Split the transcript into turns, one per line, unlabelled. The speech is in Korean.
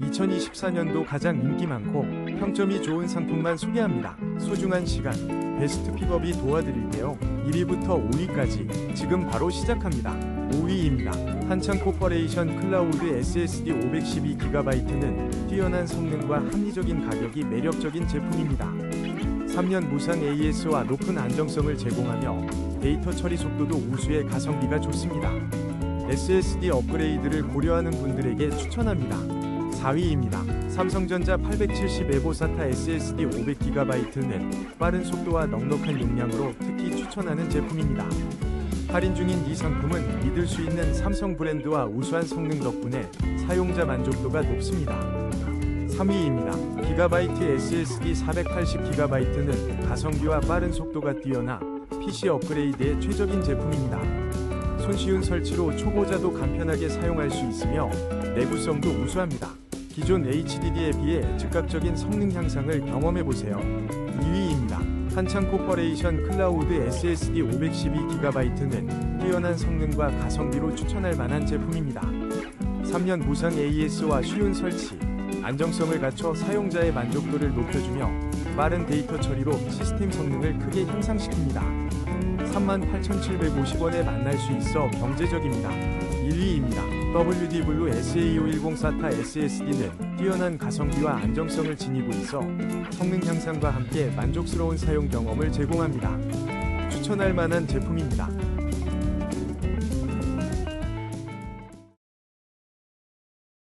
2024년도 가장 인기 많고 평점이 좋은 상품만 소개합니다. 소중한 시간, 베스트 픽업이 도와드릴게요. 1위부터 5위까지 지금 바로 시작합니다. 5위입니다. 한창 코퍼레이션 클라우드 SSD 512GB는 뛰어난 성능과 합리적인 가격이 매력적인 제품입니다. 3년 무상 AS와 높은 안정성을 제공하며 데이터 처리 속도도 우수해 가성비가 좋습니다. SSD 업그레이드를 고려하는 분들에게 추천합니다. 4위입니다. 삼성전자 870 에보 사타 SSD 500GB는 빠른 속도와 넉넉한 용량으로 특히 추천하는 제품입니다. 할인 중인 이 상품은 믿을 수 있는 삼성 브랜드와 우수한 성능 덕분에 사용자 만족도가 높습니다. 3위입니다. 기가바이트 SSD 480GB는 가성비와 빠른 속도가 뛰어나 PC 업그레이드에 최적인 제품입니다. 손쉬운 설치로 초보자도 간편하게 사용할 수 있으며 내구성도 우수합니다. 기존 HDD에 비해 즉각적인 성능 향상을 경험해 보세요. 2위입니다. 한창 코퍼레이션 클라우드 SSD 512GB는 뛰어난 성능과 가성비로 추천할 만한 제품입니다. 3년 무상 AS와 쉬운 설치, 안정성을 갖춰 사용자의 만족도를 높여주며 빠른 데이터 처리로 시스템 성능을 크게 향상시킵니다. 38,750원에 만날 수 있어 경제적입니다. 1위입니다. WD 블루 SA510 SATA SSD는 뛰어난 가성비와 안정성을 지니고 있어 성능 향상과 함께 만족스러운 사용 경험을 제공합니다. 추천할 만한 제품입니다.